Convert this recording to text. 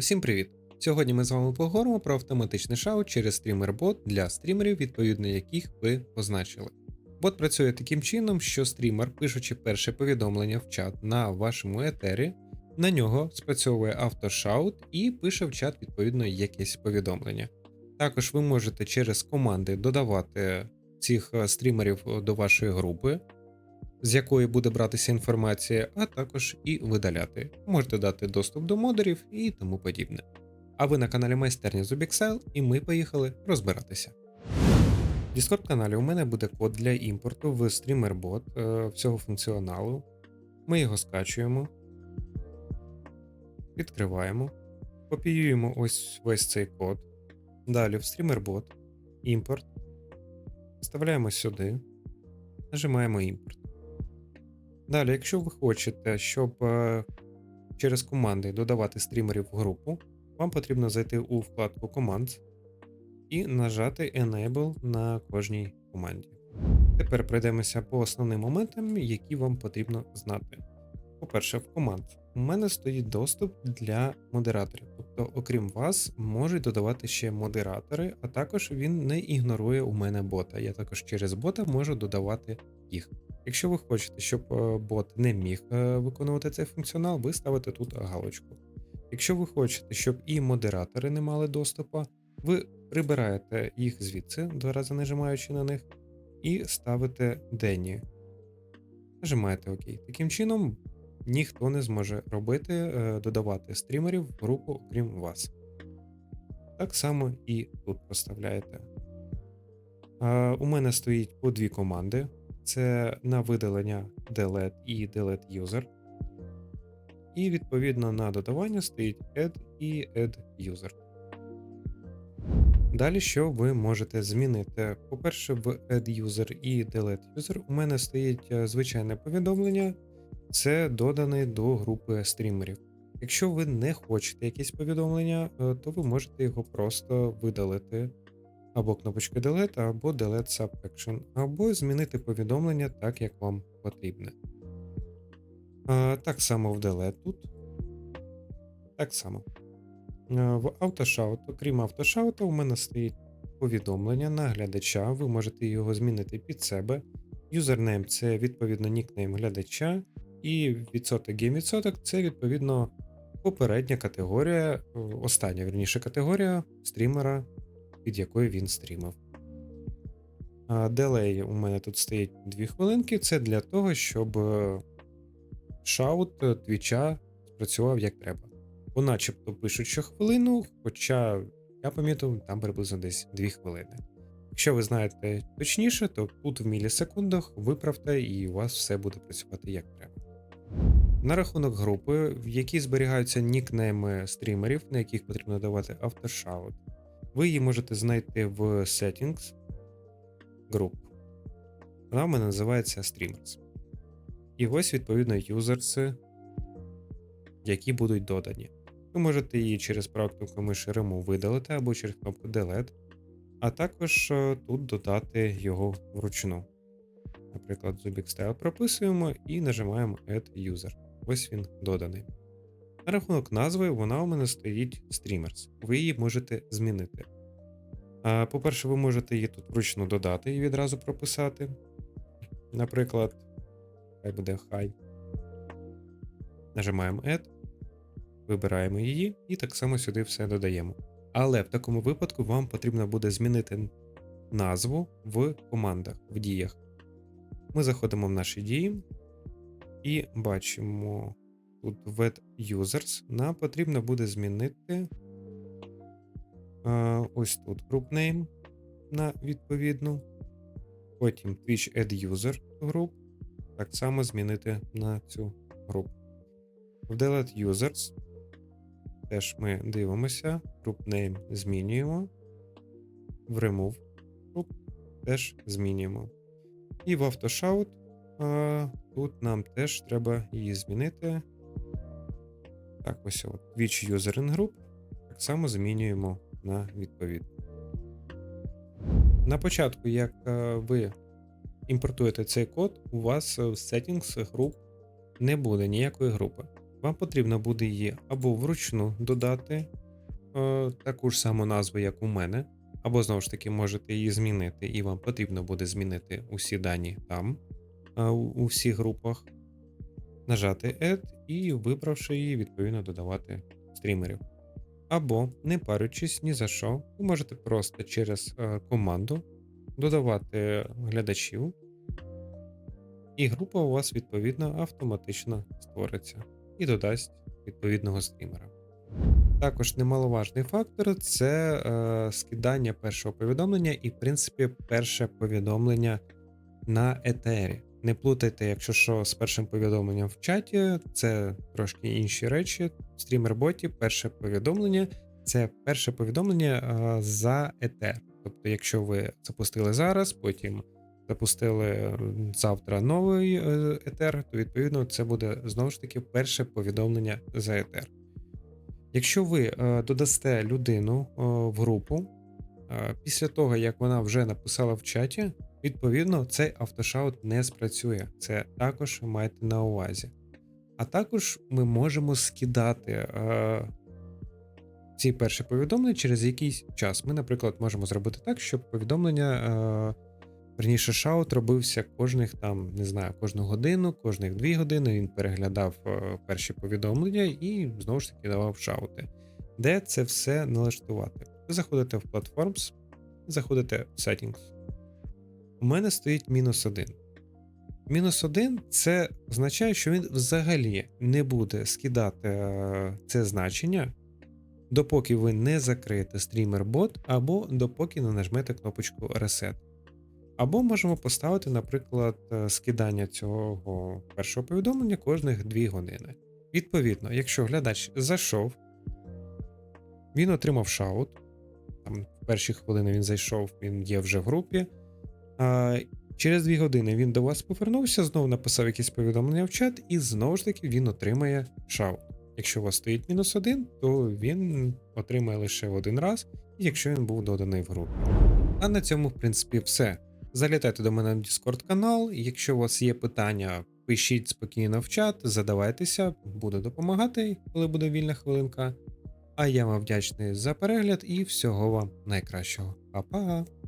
Усім привіт! Сьогодні ми з вами поговоримо про автоматичний шаут через стрімер-бот для стрімерів, відповідно яких ви позначили. Бот працює таким чином, що стрімер, пишучи перше повідомлення в чат на вашому етері, на нього спрацьовує автошаут і пише в чат відповідно якесь повідомлення. Також ви можете через команди додавати цих е, стрімерів до вашої групи, з якої буде братися інформація, а також і видаляти. Можете дати доступ до модерів і тому подібне. А ви на каналі Майстерня з Ubixel, і ми поїхали розбиратися. В Discord каналі у мене буде код для імпорту в StreamerBot е, всього функціоналу. Ми його скачуємо, відкриваємо, копіюємо ось весь цей код. Далі в StreamerBot, імпорт, вставляємо сюди, нажимаємо імпорт. Далі, якщо ви хочете, щоб е, через команди додавати стрімерів в групу, вам потрібно зайти у вкладку команд і нажати Enable на кожній команді. Тепер пройдемося по основним моментам, які вам потрібно знати. По-перше, в команд у мене стоїть доступ для модераторів, тобто, окрім вас, можуть додавати ще модератори, а також він не ігнорує у мене бота. Я також через бота можу додавати їх. Якщо ви хочете, щоб е, бот не міг е, виконувати цей функціонал, ви ставите тут галочку. Якщо ви хочете, щоб і модератори не мали доступу, ви прибираєте їх звідси, два рази нажимаючи на них, і ставите денні. Нажимаєте ОК. Таким чином, ніхто не зможе робити, е, додавати стрімерів в групу, окрім вас. Так само і тут проставляєте. У мене стоїть по дві команди це на видалення delete і delete user. І відповідно на додавання стоїть add і add user. Далі, що ви можете змінити? По-перше, в add user і delete user у мене стоїть е, звичайне повідомлення, це доданий до групи стрімерів. Якщо ви не хочете якесь повідомлення, е, то ви можете його просто видалити або кнопочку Delete, або Delete Subaction, або змінити повідомлення так, як вам потрібне. А, Так само в Delete тут. Так само. А, в AutoShout, окрім AutoShout, у мене стоїть повідомлення на глядача, ви можете його змінити під себе. Юзернейм це відповідно нікнейм глядача, і відсоток гейм-відсоток це відповідно попередня категорія, остання вірніше категорія стрімера під якою він стрімив. Делей у мене тут стоїть 2 хвилинки. Це для того, щоб е, шаут е, твіча спрацював як треба. Бо начебто пишуть, що хвилину, хоча я помітив, там приблизно десь 2 хвилини. Якщо ви знаєте точніше, то тут в мілісекундах виправте і у вас все буде працювати як треба. На рахунок групи, в якій зберігаються нікнейми стрімерів, на яких потрібно давати автошаут. Ви її можете знайти в Settings Group. Вона в мене називається Streamers. І ось, відповідно, юзерси, які будуть додані. Ви можете її через праву кнопку миші Remove видалити або через кнопку Delete, а також е, тут додати його вручну. Наприклад, Zubik Style прописуємо і нажимаємо Add User. Ось він доданий. На рахунок назви, вона у мене стоїть Streamers. Ви її можете змінити. По-перше, ви можете її тут вручну додати і відразу прописати. Наприклад, хай буде хай. Нажимаємо Add, вибираємо її і так само сюди все додаємо. Але в такому випадку вам потрібно буде змінити назву в командах, в діях. Ми заходимо в наші дії і бачимо тут Wet Users. Нам потрібно буде змінити ось тут group name на відповідну. Потім Twitch Add User Group. Так само змінити на цю групу. В Delete Users теж ми дивимося, group name змінюємо. В Remove Group теж змінюємо. І в AutoShout тут нам теж треба її змінити. Так, ось от Twitch User in Group. Так само змінюємо на відповідь. На початку, як е, ви імпортуєте цей код, у вас в Settings груп не буде ніякої групи. вам потрібно буде її або вручну додати е, таку ж саму назву, як у мене, або знову ж таки можете її змінити, і вам потрібно буде змінити усі дані там, е, у всіх групах, нажати Add і, вибравши її, відповідно додавати стрімерів. Або, не парючись ні за що, ви можете просто через е, команду додавати глядачів, і група у вас відповідно автоматично створиться і додасть відповідного стрімера. Також немаловажний фактор це е, скидання першого повідомлення, і, в принципі, перше повідомлення на етері. Не плутайте, якщо що, з першим повідомленням в чаті, це трошки інші речі. В стрімер-боті перше повідомлення це перше повідомлення е, за етер. Тобто, якщо ви запустили зараз, потім запустили завтра новий е, етер, то відповідно це буде знову ж таки перше повідомлення за етер. Якщо ви е, додасте людину в групу після того, як вона вже написала в чаті, відповідно цей автошаут не спрацює. Це також майте на увазі. А також ми можемо скидати е, ці перші повідомлення через якийсь час. Ми, наприклад, можемо зробити так, щоб повідомлення, е, верніше, шаут робився кожних там, не знаю, кожну годину, кожних дві години він переглядав е, перші повідомлення і знову ж таки давав шаути. Де це все налаштувати? Ви заходите в Platforms, заходите в Settings. У мене стоїть мінус один. Мінус один це означає, що він взагалі не буде скидати е, це значення, допоки ви не закриєте стрімер-бот, або допоки не нажмете кнопочку Reset. Або можемо поставити, наприклад, е, скидання цього першого повідомлення кожних 2 години. Відповідно, якщо глядач зайшов, він отримав шаут. Там в перші хвилини він зайшов, він є вже в групі. Через 2 години він до вас повернувся, знову написав якісь повідомлення в чат, і знову ж таки він отримає шаут. Якщо у вас стоїть мінус один, то він отримає лише один раз, якщо він був доданий в групу. А на цьому, в принципі, все. Залітайте до мене на Discord канал. Якщо у вас є питання, пишіть спокійно в чат, задавайтеся, буду допомагати, коли буде вільна хвилинка. А я вам вдячний за перегляд і всього вам найкращого. Па-па!